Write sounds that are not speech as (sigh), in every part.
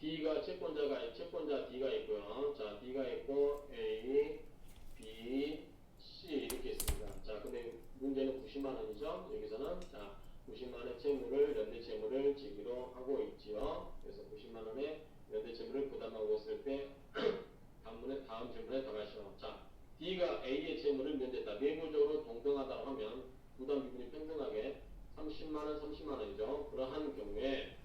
D가 채권자가 채권자 D가 있고요. 자, D가 있고 A, B, C 이렇게 있습니다. 자, 근데 문제는 90만 원이죠. 여기서는 자, 90만 원의 채무를 연대 채무를 지기로 하고 있지요. 그래서 90만 원의 연대 채무를 부담하고 있을 때 (clears throat) 다음문에 다음 질문에 답하시오. 자, D가 A의 채무를 면제했다. 내부적으로 동등하다고 하면 부담 비율이 평등하게 30만 원, 30만 원이죠. 그러한 경우에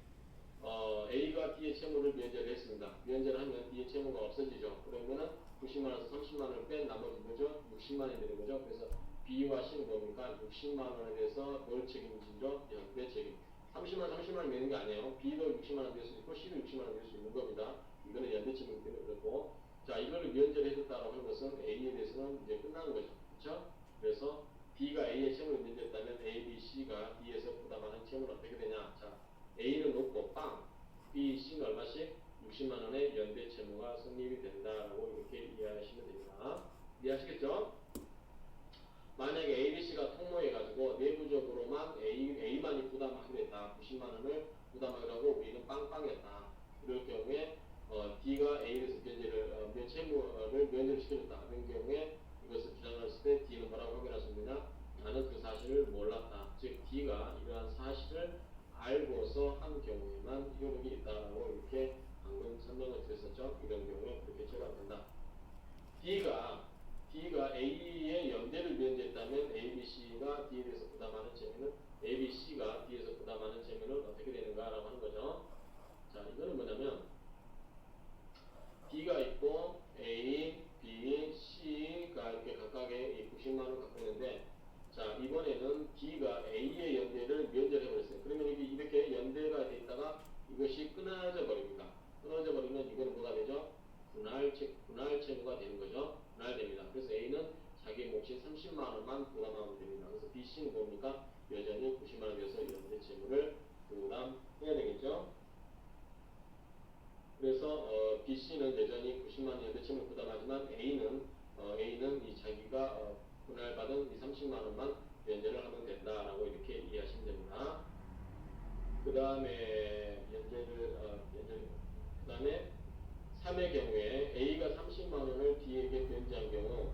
어, A가 D의 채무를 면제를 했습니다. 면제를 하면 D의 채무가 없어지죠. 그러면은 90만 원에서 30만 원을 뺀 나머지 뭐죠? 60만 원이 되는 거죠. 그래서 B와 C는 뭡니까? 60만 원에 대해서 뭘 책임지죠? 연대 책임. 30만 원, 30만 원 내는 게 아니에요. B도 60만 원 낼수 있고 C도 60만 원 낼수 있는 겁니다. 이거는 연대 책임이기 때문에 그렇고 자 이거를 면제를 해줬다고 하는 것은 A에 대해서는 이제 끝나는 거죠. 그렇죠? 그래서 B가 A의 채무를 면제했다면 A, B, C가 D에서 부담하는 채무는 어떻게 되냐? 자 A는 높고 빵, B, C는 얼마씩? 60만 원의 연대 채무가 성립이 된다라고 이렇게 이해하시면 됩니다. 이해하시겠죠? 만약에 A, B, C가 통모해가지고 내부적으로만 A, A만이 부담하기로 했다. 90만 원을 부담하기로 하고 우리는 빵빵했다. 이럴 경우에 어, D가 A에서 면제를 어, 면 채무를 면제를 시켜줬다. 그런 경우에 이것을 주장했을 때 D는 뭐라고 있느냐? 나는 그 사실을 몰랐다. 즉 D가 이러한 사실을 알고서 한 경우에만 효력이 있다라고 이렇게 방금 설명을 드렸었죠. 이런 경우에 그렇게 처리된다. D가 D가 A의 연대를 면제했다면 A, B, C가 D에 대해서 부담하는 채무는 A, B, C가 D에서 부담하는 채무는 어떻게 되는가라고 하는 거죠. 자, 이거는 뭐냐면 D가 있고 A, B, C가 이렇게 각각의 이 90만 원 갖고 있는데 자 이번에는 D가 A의 연대를 면제를 해버렸어요. 그러면 이게 이렇게 연대가 돼 있다가 이것이 끊어져 버립니다. 끊어져 버리면 이거는 뭐가 되죠? 분할 채 분할 채무가 되는 거죠. 분할됩니다. 그래서 A는 자기 몫인 30만 원만 부담하면 됩니다. 그래서 B, C는 뭡니까? 여전히 90만 원에서 연대 채무를 부담해야 되겠죠. 그래서 어, B, C는 여전히 90만 원 연대 채무를 부담하지만 A는 어, A는 이 자기가 어, 분할받은 이 30만 원만 면제를 하면 된다라고 이렇게 이해하시면 됩니다. 그 다음에 면제를 어, 면제를 그 다음에 3의 경우에 A가 30만 원을 D에게 변제한 경우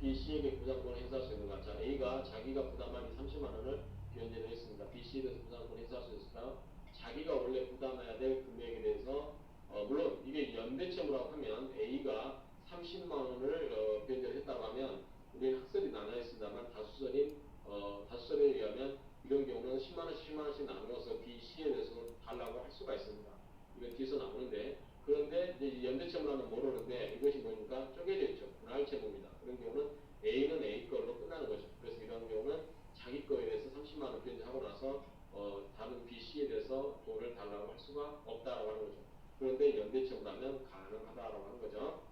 B, C에게 부담권을 행사할 수 있는가? 자, A가 자기가 부담한 이 30만 원을 변제를 했습니다. B, C에 대해서 부담권을 행사할 수 있을까요? 자기가 원래 부담해야 될 금액에 대해서 어, 물론 이게 연대채무라고 하면 A가 30만 원을 어, 변제를 했다고 하면 우리는 학설이 나눠 있습니다만 다수설인 어, 다수설에 의하면 이런 경우는 10만 원씩 10만 원씩 나누어서 B, C에 대해서는 달라고 할 수가 있습니다. 이건 뒤에서 나오는데 그런데 이제 연대채무라는 모르는데 이것이 뭐니까 쪼개져 있죠. 분할 채무입니다. 그런 경우는 A는 A 걸로 끝나는 거죠. 그래서 이런 경우는 자기 거에 대해서 30만 원 변제하고 나서 어, 다른 B, C에 대해서 돈을 달라고 할 수가 없다라고 하는 거죠. 그런데 연대채무라면 가능하다라고 하는 거죠.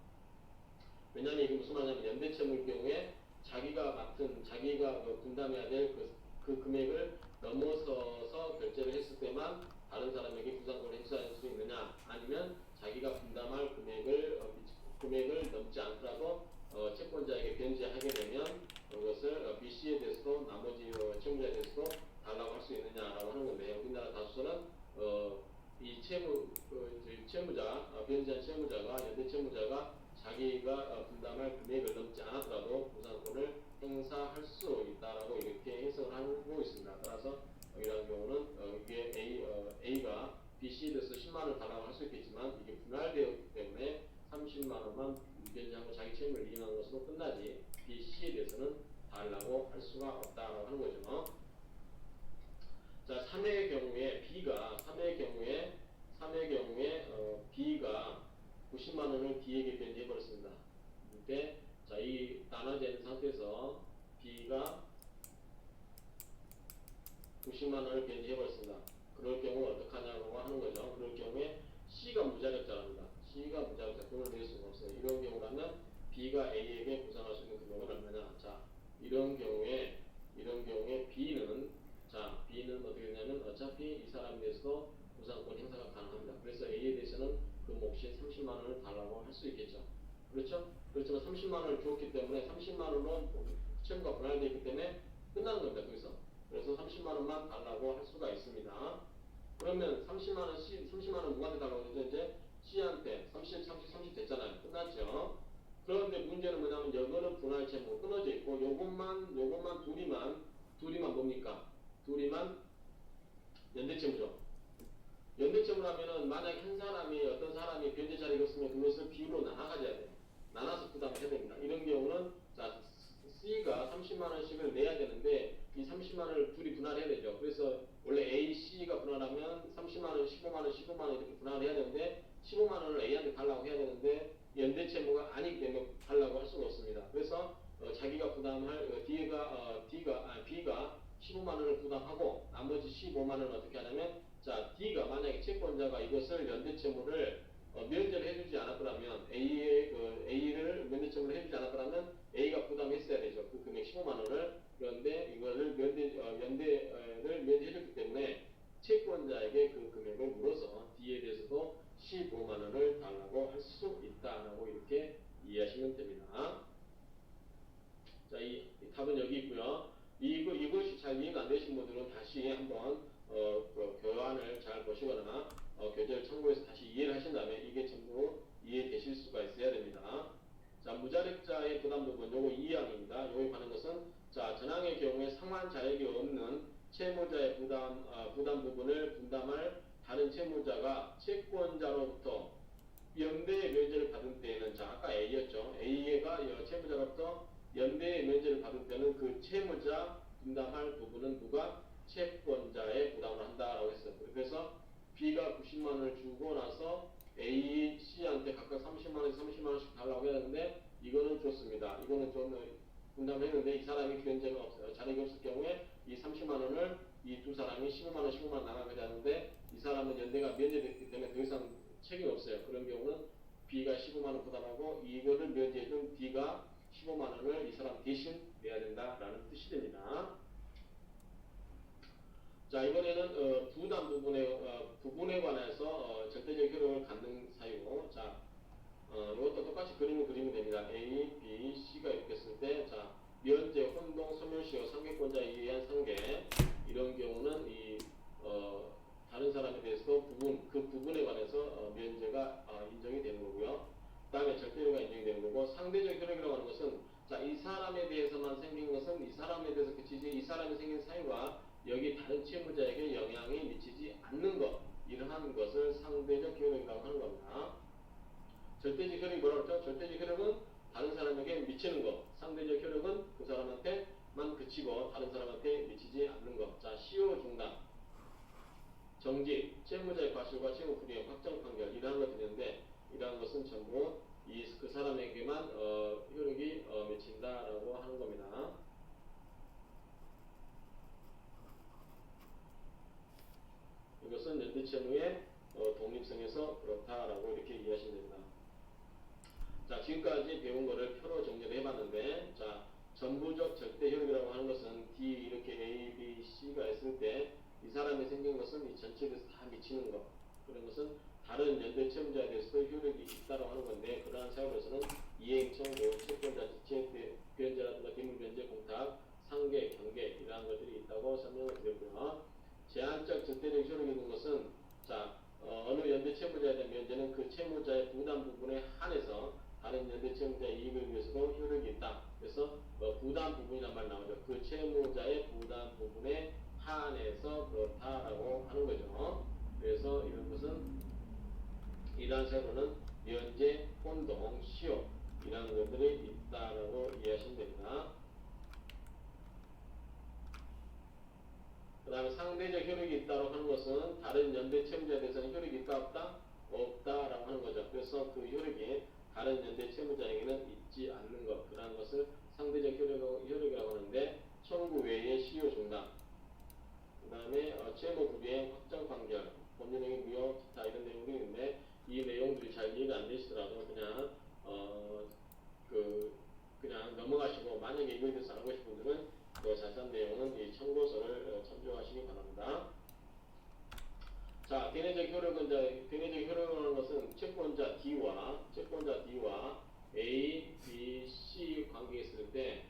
왜냐하면 이게 무슨 말이냐면 연대채무일 경우에 자기가 맡은 자기가 그 분담해야 될 그그 금액을 넘어서서 결제를 했을 때만 다른 사람에게 부담권을 행사할 수 있느냐 아니면 자기가 분담할 금액을 어, 금액을 넘지 않더라도 어, 채권자에게 변제하게 되면 그것을 어, B, C에 대해서도 나머지 어, 채무자에 대해서도 달라고 할 수 있느냐라고 하는 건데 우리나라 다수서는 어, 이 채무 그 채무자 어, 변제한 채무자가 연대 채무자가 자기가 어, 분담할 금액을 넘지 않았더라도 보상권을 행사할 수 있다라고 이렇게 해석을 하고 있습니다. 따라서 어, 이러한 경우는 어, 이게 A 어, A가 B, C에 대해서 10만 원을 달라고 할 수 있겠지만 이게 분할되었기 때문에 30만 원만 변제하고 자기 채무를 이용한 것으로 끝나지 B, C에 대해서는 달라고 할 수가 없다라고 하는 거죠. 자, 3의 경우에 B가 3의 경우에 3의 경우에 어, B가 90만 원을 D에게 변제해 버렸습니다. 이때 나눠져 있는 상태에서 B가 90만 원을 변제해 버렸습니다. 그럴 경우 어떡하냐고 하는 거죠. 그럴 경우에 C가 무자격자랍니다. C가 무자격자 돈을 낼 수가 없어요. 이런 경우라면 B가 A에게 보상할 수 있는 금액은 얼마냐? 자, 이런 경우에 이런 경우에 B는 자, B는 어떻게 되냐면 어차피 이 사람에 대해서도 보상권 행사가 가능합니다. 그래서 A에 대해서는 그 몫인 30만 원을 달라고 할 수 있겠죠. 그렇죠? 그렇지만 30만 원을 줬기 때문에 30만 원으로 채무가 분할되어 있기 때문에 끝나는 겁니다. 거기서. 그래서 30만 원만 달라고 할 수가 있습니다. 그러면 30만 원 C 30만 원 누구한테 달라고 그러죠? 이제 C한테 30, 30, 30 됐잖아요. 끝났죠. 그런데 문제는 뭐냐면 여거는 분할 채무 끊어져 있고 요것만 요것만 둘이만 둘이만 뭡니까? 둘이만 연대 채무죠. 연대 채무라면은 만약 한 사람이 어떤 사람이 변제 자리가 없으면 그것을 비율로 나눠 가져야 돼요. 나눠서 부담해야 됩니다. 이런 경우는 자 C가 30만 원씩을 내야 되는데 이 30만 원을 둘이 분할해야 되죠. 그래서 원래 A, C가 분할하면 30만 원, 15만 원, 15만 원 이렇게 분할을 해야 되는데 15만 원을 A한테 달라고 해야 되는데 연대 채무가 아니기 때문에 달라고 할 수가 없습니다. 그래서 어, 자기가 부담할 어, D가 어, D가 아, B가 15만 원을 부담하고 나머지 15만 원을 어떻게 하냐면 자 D가 만약에 채권자가 이것을 연대 채무를 어, 면제를 해주지 않았더라면 A의 그 A를 면대채무를 해주지 않았더라면 A가 부담했어야 되죠. 그 금액 15만 원을 그런데 이거를 면대 어, 연대를 면제해줬기 때문에 채권자에게 그 금액을 물어서 D에 대해서도 15만 원을 달라고 할 수 있다라고 이렇게 이해하시면 됩니다. 자, 이, 이 답은 여기 있고요. 이거 이것이 잘 이해가 안 되신 분들은 다시 한번 어, 그 교환을 잘 보시거나 어, 교재를 참고해서 다시 이해를 하신 다음에 이게 전부 이해되실 수가 있어야 됩니다. 자, 무자력자의 부담 부분 요거 2항입니다. 요에 관한 것은 자, 전항의 경우에 상환 자격이 없는 채무자의 부담 아, 부담 부분을 분담할 다른 채무자가 채권자로부터 연대의 면제를 받은 때에는 자 아까 A였죠. A가 여- 채무자로부터 연대의 면제를 받을 때는 그 채무자 분담할 부분은 누가 채권자의 부담을 한다라고 했어요. 그래서 B가 90만 원을 주고 나서 A, C한테 각각 30만 원에서 30만 원씩 달라고 해야 되는데 이거는 좋습니다. 이거는 좀 분담했는데 이 사람이 견제가 없어요. 자력이 없을 경우에 이 30만 원을 이 두 사람이 15만 원, 15만 원 나가게 되는데 이 사람은 연대가 면제됐기 때문에 더 이상 책임이 없어요. 그런 경우는 B가 15만 원 부담하고 이거를 면제해준 D가 15만 원을 이 사람 대신 내야 된다라는 뜻이 됩니다. 자 이번에는 어, 부담 부분에 어, 부분에 관해서 어, 절대적 효력을 갖는 사유. 자 어, 이것도 똑같이 그림을 그리면 됩니다. A, B, C가 이렇게 했을 때, 자, 면제, 혼동, 소멸시효, 상계권자에 의한 상계, 이런 경우는 이, 어, 다른 사람에 대해서도 부분, 그 부분에 관해서 어, 면제가 어, 인정이 되는 거고요. 그 다음에 절대효가 인정이 되는 거고, 상대적 효력이라고 하는 것은, 자, 이 사람에 대해서만 생긴 것은 이 사람에 대해서 그치지, 이 사람이 생긴 사유가 여기 다른 채무자에게 영향이 미치지 않는 것, 이러한 것을 상대적 효력이라고 하는 겁니다. 절대적 효력이 뭐라고 했죠? 절대적 효력은 다른 사람에게 미치는 것. 상대적 효력은 그 사람한테만 그치고 다른 사람한테 미치지 않는 것. 자, 시효 중단. 정지, 채무자의 과실과 채무 불이행, 확정 판결 이러한 것들이 있는데 이러한 것은 전부 이 그 사람에게만 어, 효력이 어, 미친다라고 하는 겁니다. 이것은 연대채무의 어, 독립성에서 그렇다라고 이렇게 이해하시면 됩니다. 자, 지금까지 배운 거를 표로 정리를 해봤는데, 자, 전부적 절대 효력이라고 하는 것은 D 이렇게 A, B, C가 있을 때 이 사람이 생긴 것은 이 전체에 대해서 다 미치는 것. 그런 것은 다른 연대 채무자에 대해서도 효력이 있다고 하는 건데, 그러한 사유로서는 이행, 청구, 채권자, 지체, 변제라든가 비밀변제, 공탁, 상계, 경계 이러한 것들이 있다고 설명을 드렸고요. 제한적 절대적 효력이 있는 것은 자 어, 어느 연대 채무자에 대한 면제는 그 채무자의 부담 부분에 한해서 다른 연대 채무자의 이익을 위해서도 효력이 있다. 그래서 어, 부담 부분이란 말 나오죠. 그 채무자의 부담 부분에 한해서 그렇다라고 하는 거죠. 그래서 이런 것은 이러한 세로는 면제, 혼동, 시효 이러한 것들이 있다라고 이해하시면 됩니다. 그 다음에 상대적 효력이 있다고 하는 것은 다른 연대 채무자에 대해서는 효력이 있다 없다? 없다라고 하는 거죠. 그래서 그 효력이 다른 연대 채무자에게는 있지 않는 것 그러한 것을 상대적 효력, 효력이라고 하는데 청구 외의 시효 중단 그 다음에 어, 채무 불이행 확정 판결 법률행위 무효 기타 이런 내용들이 있는데 이 내용들이 잘 이해가 안 되시더라도 그냥 어, 그 그냥 넘어가시고 만약에 이거에 대해서 알고 싶은 분들은 그 자세한 내용은 이 참고서를 어, 참조하시기 바랍니다. 자, 대내적 효력은 이제 대내적 효력이라는 것은 채권자 D와 채권자 D와 A, B, C 관계에 있을 때,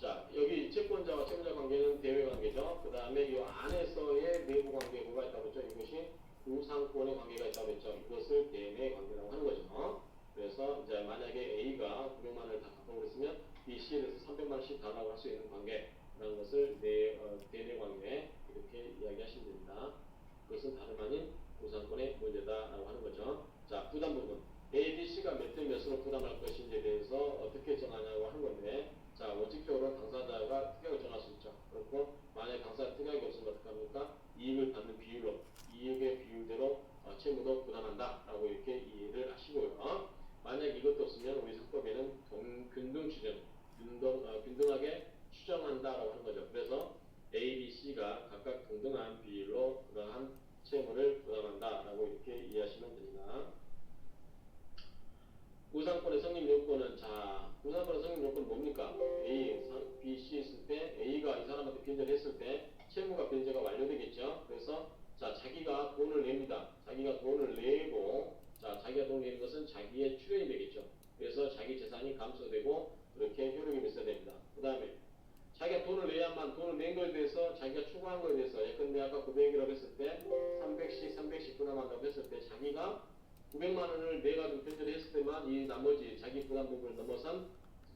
자, 여기 채권자와 채무자 관계는 대외 관계죠. 그 다음에 이 안에서의 내부 관계가 뭐가 있다고 했죠? 이것이 구상권의 관계가 있다고 했죠. 이것을 대내 관계라고 하는 거죠. 그래서 이제 만약에 A가 900만 원을 다 갚고 그랬으면 B, C에 대해서 300만 원씩 달라고 할 수 있는 관계 라는 것을 내, 어, 대내 관계 이렇게 이야기하시면 됩니다. 그것은 다름 아닌 구상권의 문제다라고 하는 거죠. 자, 부담 부분. A, B, C가 몇 대 몇으로 부담할 것인지에 대해서 어떻게 정하냐고 하는 건데, 자, 원칙적으로 당사자가 특약을 정할 수 있죠. 그렇고, 만약 당사자 특약이 없으면 어떡합니까? 이익을 받는 비율로, 이익의 비율대로 어, 채무도 부담한다 라고 이렇게 이해를 하시고요. 만약 이것도 없으면 우리 상법에는 동, 균등 추정, 균등, 어, 균등하게 추정한다라고 하는 거죠. 그래서 A, B, C가 각각 동등한 비율로 그러한 채무를 부담한다라고 이렇게 이해하시면 됩니다. 우상권의 성립 요건은 자 우상권의 성립 요건은 뭡니까? A, 상- B, C 있을 때 A가 이 사람한테 변제를 했을 때 채무가 변제가 완료되겠죠. 그래서 자 자기가 돈을 냅니다. 자기가 돈을 내고 자 자기가 돈을 내는 것은 자기의 출연이 되겠죠. 그래서 자기 재산이 감소되고 그렇게 효력이 있어야 됩니다. 그 다음에 자기가 돈을 내야만 돈을 낸 거에 대해서 자기가 추구한 거에 대해서 예컨대 아까 900이라고 했을 때 300씩 300씩 부담한다고 했을 때 자기가 900만 원을 내가지고 변제를 했을 때만 이 나머지 자기 부담 부분을 넘어선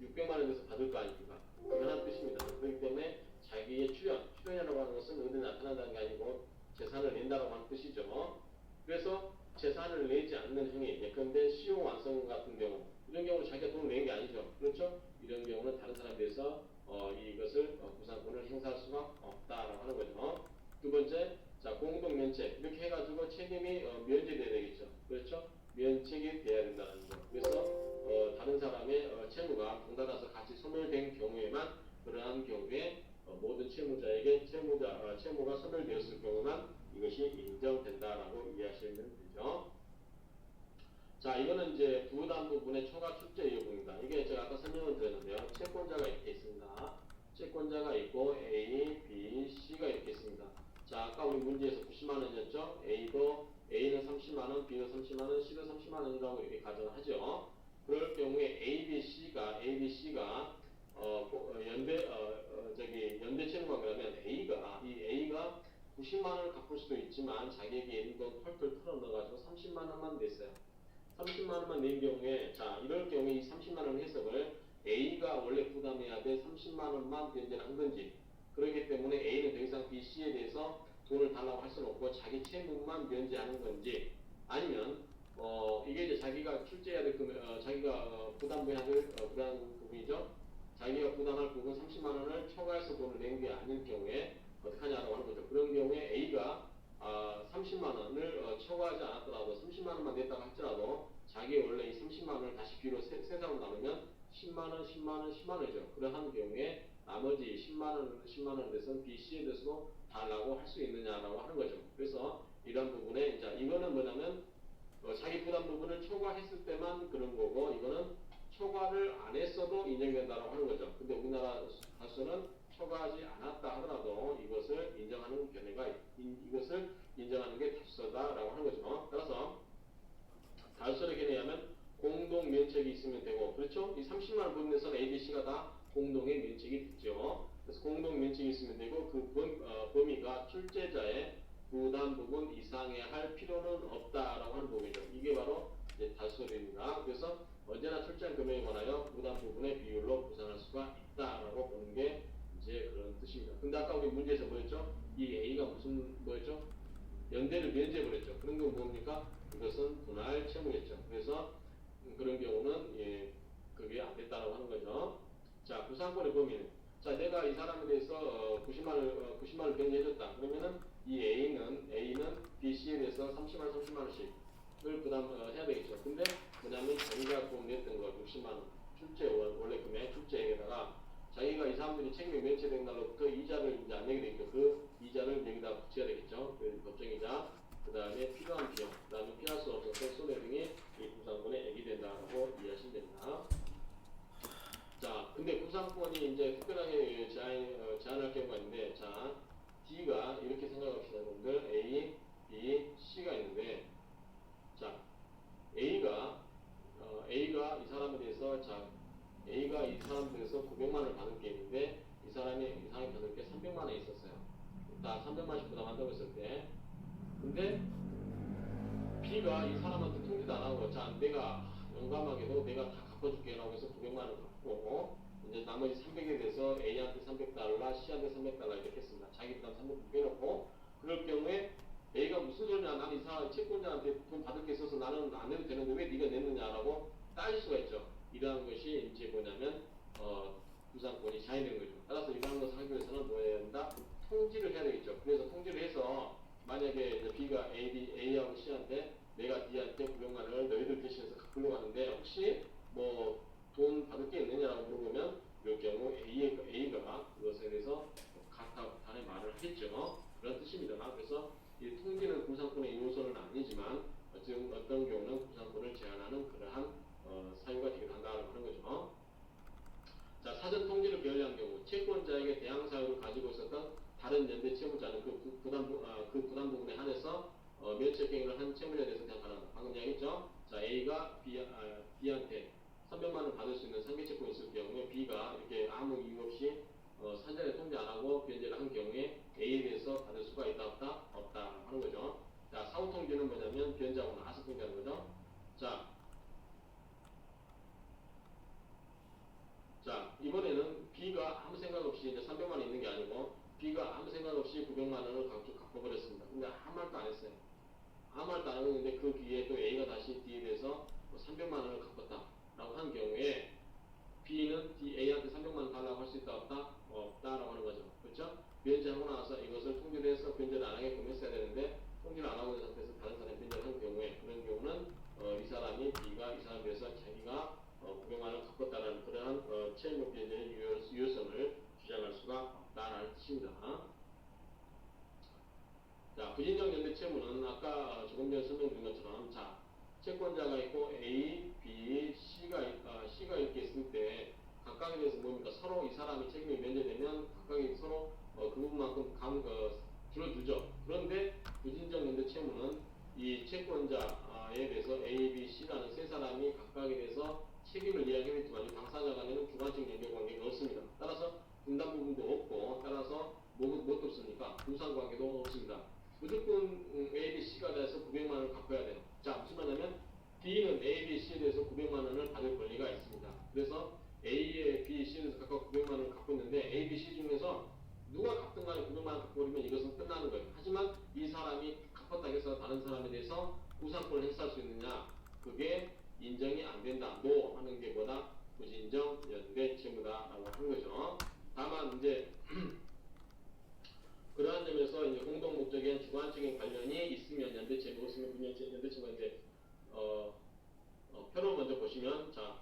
600만 원에서 받을 거 아닙니까? 그런 뜻입니다. 그렇기 때문에 자기의 출연, 출연이라고 하는 것은 어디 나타난다는 게 아니고 재산을 낸다고 하는 뜻이죠. 그래서 재산을 내지 않는 행위, 예컨대 시효 완성 같은 경우 이런 경우는 자기가 돈을 낸 게 아니죠. 그렇죠? 이런 경우는 다른 사람에 대해서 어, 이것을 어, 구상권을 행사할 수가 없다라고 하는 거죠. 두 번째, 자 공동 면책 이렇게 해가지고 책임이 어, 면제돼야 되겠죠. 그렇죠? 면책이 돼야 된다는 거. 그래서 어, 다른 사람의 어, 채무가 동달아서 같이 소멸된 경우에만 그러한 경우에 어, 모든 채무자에게 채무자 어, 채무가 소멸되었을 경우만 이것이 인정된다라고 이해하시면 되죠. 자, 이거는 이제 부담 부분의 초과 출제 여부입니다. 이게 제가 아까 설명을 드렸는데요. 채권자가 이렇게 있습니다. 채권자가 있고 A, B, C가 이렇게 있습니다. 자, 아까 우리 문제에서 90만 원이었죠? A도 A는 30만 원, B는 30만 원, C도 30만 원이라고 이렇게 가정하죠. 그럴 경우에 A, B, C가 A, B, C가 어, 고- 어, 연대 어, 어, 저기 연대 채무가 그러면 A가 이 A가 90만 원을 갚을 수도 있지만 자기에게 있는 돈 털털 털어 넣어가지고 30만 원만 냈어요. 30만 원만 낸 경우에 자 이럴 경우에 이 30만 원 해석을 A가 원래 부담해야 돼 30만 원만 변제를 한 건지 그렇기 때문에 A는 더 이상 B, C에 대해서 돈을 달라고 할 수는 없고 자기 채무만 면제하는 건지 아니면 어 이게 이제 자기가 출제해야 될 금액 어, 자기가 어, 부담해야 될 어, 부담 부분이죠. 자기가 부담할 부분 30만 원을 초과해서 돈을 낸 게 아닐 경우에 어떻게 하냐라고 하는 거죠. 그런 경우에 A가 아, 30만 원을 어, 초과하지 않았더라도 30만 원만 냈다고 할지라도 자기 원래 이 30만 원을 다시 비로 세, 세상으로 나누면 10만 원, 10만 원, 10만 원이죠. 그러한 경우에 나머지 10만 원, 10만 원에 대해서는 B, C에 대해서도 달라고 할 수 있느냐라고 하는 거죠. 그래서 이런 부분에 이제 이거는 뭐냐면 어, 자기 부담 부분을 초과했을 때만 그런 거고 이거는 초과를 안 했어도 인정된다라고 하는 거죠. 근데 우리나라 가서는 초과하지 않았다 하더라도 이것을 인정하는 견해가 있- 인- 이것을 답서다라고 하는 거죠. 따라서 달서의 견해하면 공동 면책이 있으면 되고 그렇죠? 이 30만 원 부분에서는 A, B, C가 다 공동의 면책이 됐죠. 그래서 공동 면책이 있으면 되고 그 범, 어, 범위가 출제자의 부담 부분 이상에 할 필요는 없다라고 하는 부분이죠. 이게 바로 이제 달서입니다. 그래서 언제나 출제한 금액에 관하여 부담 부분의 비율로 구상할 수가 있다라고 보는 게 이제 그런 뜻입니다. 근데 아까 우리 문제에서 뭐였죠? 이 A가 무슨 뭐였죠? 연대를 면제해버렸죠. 그런 건 뭡니까? 이것은 분할 채무겠죠. 그래서 음, 그런 경우는 예, 그게 안 됐다라고 하는 거죠. 자, 구상권의 범위는 자, 내가 이 사람에 대해서 어, 90만을 어, 90만을 변제해줬다. 그러면은 이 A는 A는 B, C에 대해서 30만 30만 원씩을 부담해야 되겠죠. 근데 뭐냐면 자기가 돈 냈던 거 60만 원 출제 원, 원래 금액 출제액에다가 자기가 이 사람들이 책임이 면제된 날로부터 이자를 이제 안 내게 되니까 그 이자를 여기다 붙여야 되겠죠. 그 법정이자, 그 다음에 필요한 비용, 그 다음에 피할 수 없었던 손해 등이 이 구상권에 애기된다라고 이해하시면 됩니다. 자, 근데 구상권이 이제 특별하게 제한, 어, 제한할 경우가 있는데, 자, D가 이렇게 생각합시다, 여러분들. A, B, C가 있는데, 자, A가, 어, A가 이 사람에 대해서, 자, A가 이 사람 중에서 900만 원 받은 게 있는데 이 사람이 이 사람이 받을 게 300만 원에 있었어요. 딱 300만 원씩 부담한다고 했을 때 근데 B가 이 사람한테 통지도 안 하고 자 내가 용감하게도 내가 다 갚아줄게 라고 해서 900만원을 갚고 어? 이제 나머지 300에 대해서 A한테 300달러, C한테 300달러 이렇게 했습니다. 자기 부담 300 빼놓고 그럴 경우에 A가 무슨 소리냐 나는 이 사람 채권자한테 돈 받을 게 있어서 나는 안 내도 되는데 왜 네가 냈느냐라고 따질 수가 있죠. 이러한 것이 이제 뭐냐면 어, 부상권이 자인된 거죠. 따라서 이러한 것을 하기 위해서는 뭐 해야 된다? 통지를 해야 되겠죠. 그래서 통지를 해서 만약에 이제 B가 A, B, A하고 C한테 내가 900만 원을 너희들 대신해서 갚으려고 하는데 혹시 뭐 돈 받을 게 있느냐라고 물어보면 이럴 경우 A가, A가 그것에 대해서 같아 다른 말을 하겠죠. 그런 뜻입니다. 그래서 이 통지는 구상권의 요소는 아니지만 어떤 경우는 구상권을 제한하는 그러한 어, 사유가 되기도 한다고 하는 거죠. 자, 사전 통지를 게을리한 경우 채권자에게 대항 사유를 가지고 있었던 다른 연대 채무자는 그, 부- 부담, 부- 아, 그 부담 부분에 한해서 어, 면책 행위를 한 채무자에 대해서 대항하는 방금 이야기했죠. 자, A가 B, 아, B한테 300만 원 받을 수 있는 상계 채권이 있을 경우에 B가 이렇게 아무 이유 없이 어, 사전에 통지 안 하고 변제를 한 경우에 A에 대해서 받을 수가 있다 없다 없다 하는 거죠. 자, 사후 통지는 뭐냐면 변제하고 나서 통지하는 거죠. 자, 자, 이번에는 B가 아무 생각 없이 이제 300만 원 있는 게 아니고 B가 아무 생각 없이 900만 원을 강조 갚아버렸습니다. 근데 아무 말도 안 했어요. 아무 말도 안 있는데 그 뒤에 또 A가 다시 D에 대해서 뭐 300만 원을 갚았다라고 한 경우에 B는 D, A한테 300만 원 달라고 할 수 있다 없다? 없다라고 하는 거죠. 그렇죠? 변제하고 나서 이것을 통지를 해서 변제를 안 하게끔 했어야 되는데 통지를 안 하고 있는 상태에서 다른 사람이 변제를 한 경우에 그런 경우는 어, 이 사람이 B가 이 사람에 대해서 자기가 어, 900만 원 갚았다라는 그러한 어, 채무 변제의 유효, 유효성을 주장할 수가 뜻입니다. 자, 부진정 연대 채무는 아까 어, 조금 전에 설명드린 것처럼 자, 채권자가 있고 A, B, C가 있- 아, C가 이렇게 있을 때 각각에 대해서 뭡니까 서로 이 사람이 책임이 면제되면 각각이 서로 어, 그 부분만큼 감, 어, 줄어들죠. 그런데 부진정 연대 채무는 이 채권자에 대해서 A, B, C라는 세 사람이 각각에 대해서 책임을 이야기했지만 이 당사자 간에는 주관적 연결 관계가 없습니다. 따라서 분담 부분도 없고 따라서 뭐, 뭣도 없으니까 분산 관계도 없습니다. 무조건 음, A, B, C가 돼서 900만 원을 갚아야 돼요. 자, 무슨 말이냐면 D는 A, B, C에 대해서 900만 원을 받을 권리가 있습니다. 그래서 A에 B, C에 대해서 각각 900만 원을 갚고 있는데 A, B, C 중에서 누가 갚든 간에 900만 원 갚고 버리면 이것은 끝나는 거예요. 하지만 이 사람이 갚았다 해서 다른 사람에 대해서 구상권을 행사할 수 있느냐? 그게 인정이 안 된다. 노 하는 게 뭐다? 부진정 연대 채무다라고 하는 거죠. 다만 이제 그러한 점에서 이제 공동 목적인 주관적인 관련이 있으면 연대 채무 없으면 분연 연대 채무가 이제 어, 어, 표로 먼저 보시면 자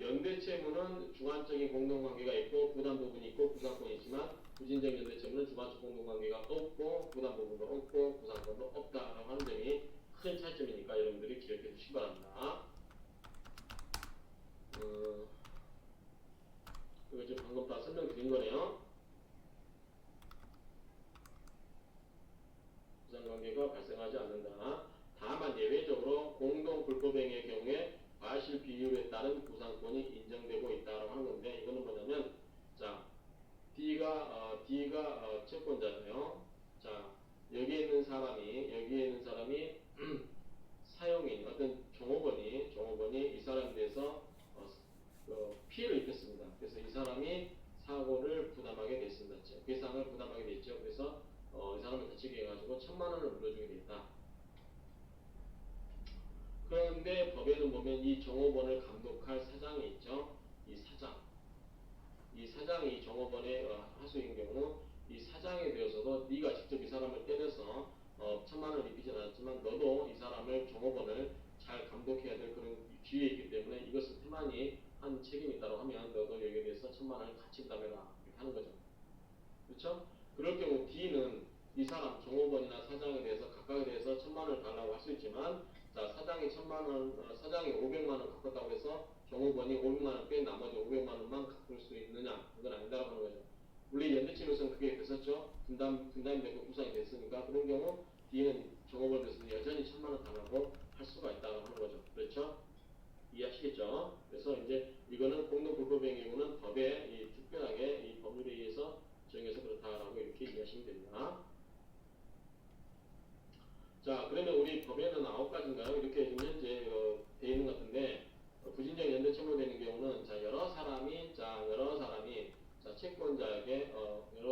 연대 채무는 주관적인 공동 관계가 있고 부담 부분이 있고 구상권이 있지만 부진적 연대 채무는 주관적 공동 관계가 없고 부담 부분도 없고 구상권도 없다라고 하는 점이 큰 차이점이니까 여러분들이 기억해 주시기 바랍니다. 어, 이거 지금 방금 다 설명드린 거네요. 발생하지 않는다. 다만 예외적으로 공동 불법행위의 경우에 과실 비율에 따른 구상권이 인정되고 있다라고 하는 건데 이거는 뭐냐면 자 D가 어, D가 어, 채권자예요. 자 여기에 있는 사람이 여기에 있는 사람이 (clears throat) 사용인 어떤 종업원이 종업원이 이 사람에 대해서 어, 어, 피해를 입혔습니다. 그래서 이 사람이 사고를 부담하게 됐습니다. 배상을 부담하게 됐죠. 그래서 어, 이 사람을 다치게 해가지고 천만 원을 물어주게 됐다. 그런데 법에는 보면 이 종업원을 감독할 사장이 있죠. 이 사장. 이 사장이 종업원의 어, 하수인 경우 이 사장에 대해서도 네가 직접 이 사람을 때려서 어, 천만 원을 입히진 않았지만 너도 이 사람을 종업원을 잘 감독해야 될 그런 기회에 있기 때문에 이것을 태만히 한 책임이 있다고 하면 너도 여기에 대해서 천만 원을 같이 부담해라 이렇게 하는 거죠. 그렇죠? 그럴 경우 D는 이 사람 종업원이나 사장에 대해서 각각에 대해서 천만 원을 달라고 할 수 있지만 자 사장이 천만 원 어, 사장이 500만 원 갚았다고 해서 종업원이 500만 원뺀 나머지 500만 원만 갚을 수 있느냐 그건 아니다라고 하는 거죠. 우리 연대치로서는 그게 됐었죠. 분담 분담이 되고 구상이 됐으니까 그런 경우 D는 종업원에 대해서 여전히 천만 원 달라고 할 수가 있다고 하는 거죠. 그렇죠? 이해하시겠죠? 그래서 이제 이거는 공동 불법행위 경우는 법에 이 특별하게 이 법률에 의해서 정해서 그렇다라고 이렇게 이해하시면 됩니다. 자, 그러면 우리 법에는 아홉 가지인가요? 이렇게 지금 현재 어, 돼 있는 것 같은데 어, 부진적 연대 채무되는 경우는 자 여러 사람이 자 여러 사람이 자 채권자에게 어, 여러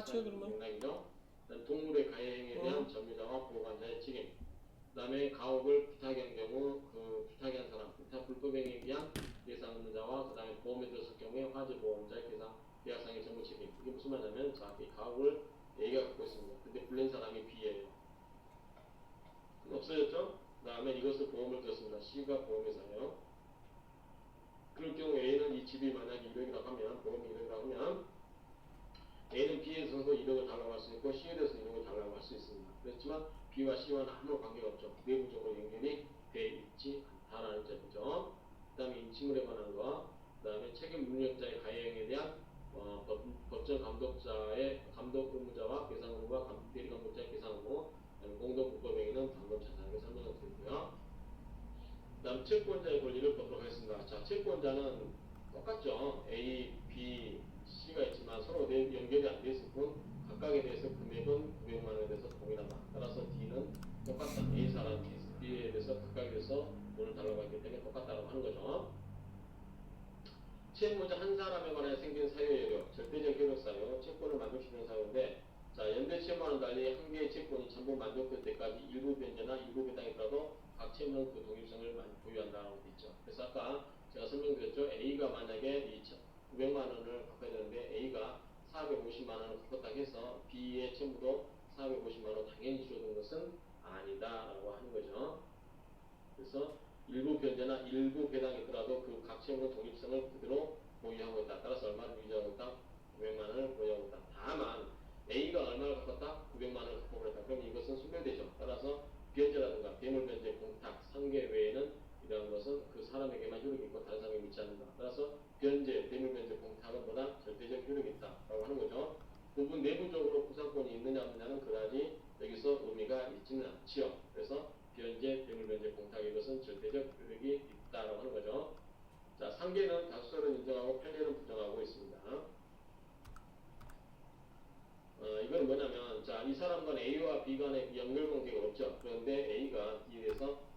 같이 해, 그러면. 맥락이죠. 동물의 가해 행위에 대한 어. 점유자와 보호관자의 책임 그다음에 가업을 부탁한 경우 그 부탁한 사람 부탁 불법 행위에 대한 배상자와 그다음에 보험에 들었을 경우에 화재 보험자의 배상 계약상의 전부 책임 이게 무슨 말이냐면 자이 가업을 A가 갖고 있습니다. 근데 불낸 사람이 B예요. 없어졌죠? 그 다음에 이것을 보험을 들었습니다. C가 보험회사예요. 그럴 경우 A는 이 집이 만약에 200이라고 하면 보험이 200이라고 하면 A는 B에서도 200을 달라고 할 수 있고 C에 대해서 200을 달라고 할 수 있습니다. 그렇지만 B와 C와는 아무런 관계가 없죠. 내부적으로 연결이 돼 있지 않다라는 점이죠. 그 다음에 인칭물에 관한 거, 그 다음에 책임 능력자의 가해행에 대한 어, 법, 법정 감독자의 감독 의무자와 배상 의무와 감, 대리 감독자의 배상 의무, 공동 불법행위는 방금 자세하게 설명을 드리고요. 그 다음 채권자의 권리를 보도록 하겠습니다. 자, 채권자는 똑같죠. A, B, C가 있지만 서로 내- 연결이 안 돼 있을 뿐 각각에 대해서 금액은 900만 원에 대해서 동일하다. 따라서 D는 똑같다. A 사람 B, B에 대해서 각각에 대해서 돈을 달라고 했기 때문에 똑같다라고 하는 거죠. 채무자 한 사람에 관해 생긴 사유 여력, 절대적 효력 사유, 채권을 만족시키는 사유인데 자, 연대 채무와는 달리 한 개의 채권이 전부 만족될 때까지 일부 변제나 일부 배당이라도 각 채무는 그 독립성을 만- 보유한다라고 돼 있죠. 그래서 아까 제가 설명드렸죠. A가 만약에 이 900만 원을 갚아야 되는데 A가 450만 원을 갚았다 해서 B의 채무도 450만 원 당연히 줄어든 것은 아니다라고 하는 거죠. 그래서 일부 변제나 일부 배당이더라도 그 각 채무의 독립성을 그대로 보유하고 있다. 따라서 얼마를 유지하고 있다? 900만 원을 보유하고 있다. 다만 A가 얼마를 갚았다? 900만 원을 갚아 버렸다. 그럼 이것은 소멸되죠. 따라서 변제라든가 괴물 변제, 공탁, 상계 외에는 이러한 것은 그 사람에게만 효력이 있고 다른 사람에게 있지 않는다. 따라서 변제, 괴물 변제, 공탁은 보다 절대적 효력이 있다라고 하는 거죠. 부분 내부적으로 구상권이 있느냐 없느냐는 그다지 여기서 의미가 있지는 않지요. 그래서 변제, 괴물 변제, 공탁 이것은 절대적 효력이 있다라고 하는 거죠. 자, 상계는 다수설은 인정하고 판례는 부정하고 있습니다. 어, 이건 뭐냐면, 자, 이 사람 간 A와 B 간의 연결 관계가 없죠. 그런데 A가 B에 대해서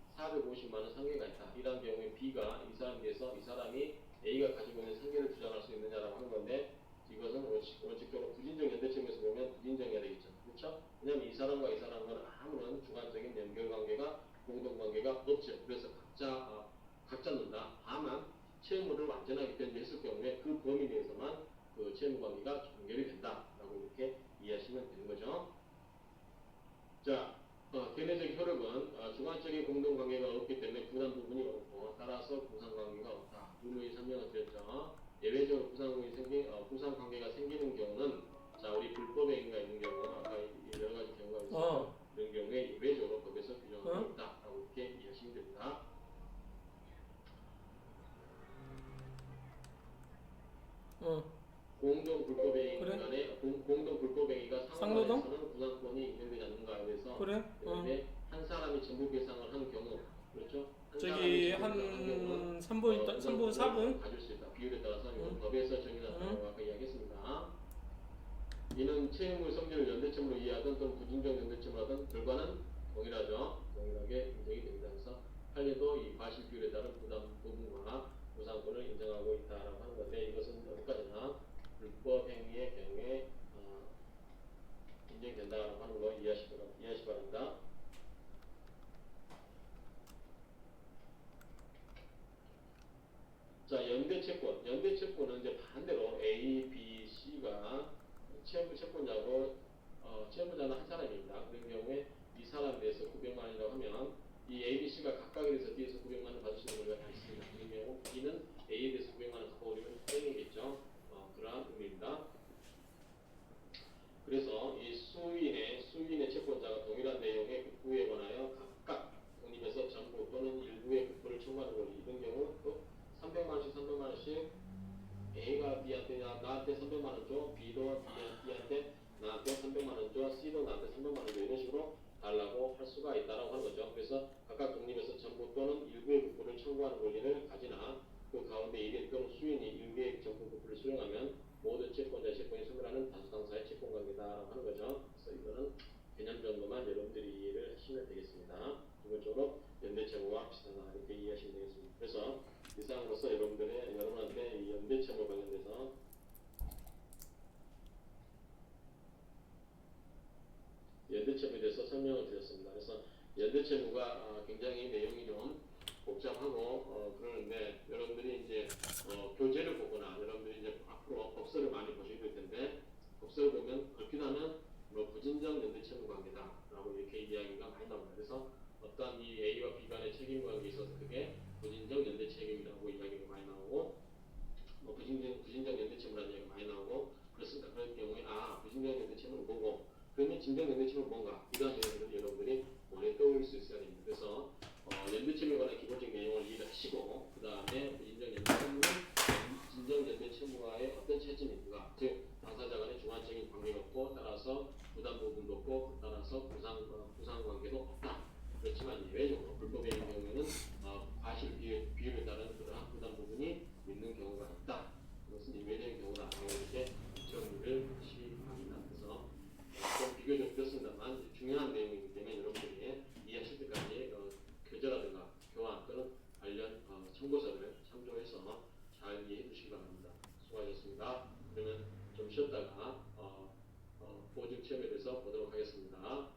450만원 상계가 있다. 이런 경우에 B가 이 사람에 대해서 이 사람이 A가 가지고 있는 상계를 주장할 수 있느냐라고 하는 건데, 이것은 원칙, 원칙적으로 부진정 연대점에서 보면 부진정해야 되겠죠. 그렇죠? 왜냐면 이 사람과 이 사람과는 아무런 주관적인 연결 관계가, 공동 관계가 없죠. 그래서 각자, 아, 각자 논다. 다만, 채무를 완전하게 변제했을 경우에 그 범위 내에서만 그 채무 관계가 연결이 된다라고 이렇게 이해하시면 되는 거죠. 자, 어, 대내적 효력은 어, 주관적인 공동 관계가 없기 때문에 부담 부분이 없고 따라서 부상 관계가 없다. 누누이 설명을 드렸죠. 예외적으로 부상 관계 생기 어, 부상 관계가 생기는 경우는 자 우리 불법 행위가 있는 경우 아까 여러 가지 경우가 있어요. 어. 이런 경우에 예외적으로 법에서 규정하고 어? 있다라고 이렇게 이해하시면 됩니다. 어. 공동 불법행위 그래? 간에 공, 공동 불법행위가 상노동? 상호간에서는 부상권이 인정되지 않는가에 대해서 그래? 어. 그런데 한 사람이 전부 배상을 한 경우 그렇죠? 한 저기 사람이 한 경우는 한 3분 있다, 어, 3분, 4분? 가질 수 있다. 비율에 따라서 이건 응. 법에서 정의된다고 응. 아까 이야기했습니다. 이는 채무의 성질을 연대점으로 이해하든 또는 부진적 연대점으로 하든 결과는 동일하죠. 동일하게 인정이 됩니다. 그래서 판례도 이 과실 비율에 따른 부담 부분과 보상권을 인정하고 있다라고 하는 건데 이것은 어디까지나 불법 행위의 경우에 어, 인정된다라고 하는 거 이해하시, 기 바랍- 이해하시 기 바랍니다. 자, 연대 채권. 연대 채권은 이제 반대로 A, B, C가 채무 채권자고 어, 채무자는 한 사람입니다. 그런 경우에 이 사람에 대해서 900만 원이라고 하면 이 A, B, C가 각각에 대해서 B에서 900만 원 받을 수 있는 다 있습니다. 그런 경우 B는 A에 대해서 900만 원 갚아오려면 땡이겠죠. 그러한 의미입니다. 그래서 이 수인의 수인의 채권자가 동일한 내용의 국부에 관하여 각각 독립해서 전부 또는 일부의 국부를 청구하는 권리 이런 경우 또 300만 원씩 300만 원씩 A가 B한테 나, 나한테 300만 원 줘, B도 B한테 나한테 300만 원 줘, C도 나한테 300만 원 줘 이런 식으로 달라고 할 수가 있다라고 하는 거죠. 그래서 각각 독립해서 전부 또는 일부의 국부를 청구하는 권리를 가지나 수령하면 모든 채권자 채권이 소멸하는 다수당사의 채권관계다라고 하는 거죠. 그래서 이거는 개념 정도만 여러분들이 이해를 하시면 되겠습니다. 기본적으로 연대채무와 비슷하다 이렇게 이해하시면 되겠습니다. 그래서 이상으로서 여러분들의 여러분한테 이 연대채무 관련돼서 연대채무에 대해서 설명을 드렸습니다. 그래서 연대채무가 아, 굉장히 내용이 좀 복잡하고 어, 그러는데 여러분들이 이제 어, 교재를 보거나 여러분들이 이제 앞으로 법서를 많이 될 텐데 법서를 보면 얼핏 하면 뭐 부진정 연대채무 관계다라고 이렇게 이야기가 많이 나옵니다. 그래서 어떤 이 A와 B 간의 책임 관계에 있어서 그게 부진정 연대 책임이라고 이야기가 많이 나오고 뭐 부진정 부진정 연대 책임이라는 이야기가 많이 나오고 그렇습니다. 그럴 경우에 아 부진정 연대 책임은 뭐고 그러면 진정 연대 책임은 뭔가 이런 내용들을 여러분들이 머리에 떠올릴 수 있어야 됩니다. 그래서 어, 연대 책임에 관한 기본적인 내용을 이해를 하시고 그 다음에 부진정 연대 책임은 진정 연대 책임과의 어떤 차이점인가 즉 당사자 간의 주관적인 관계가 없고 따라서 부담 부분도 없고 따라서 부상 어, 없다. 그렇지만 예외적으로 불법의 경우에는 어, 과실 비율, 비율에 따른 그러한 부담 부분이 있는 경우가 있다. 그것은 예외적인 경우다라고 이렇게 정리를 하시기 바랍니다. 그래서 어, 좀 비교적 그렇습니다만 중요한 내용이기 때문에 여러분들이 관련 어, 참고서를 참조해서 잘 이해해 주시기 바랍니다. 수고하셨습니다. 그러면 좀 쉬었다가 어, 어, 보증 체험에 대해서 보도록 하겠습니다.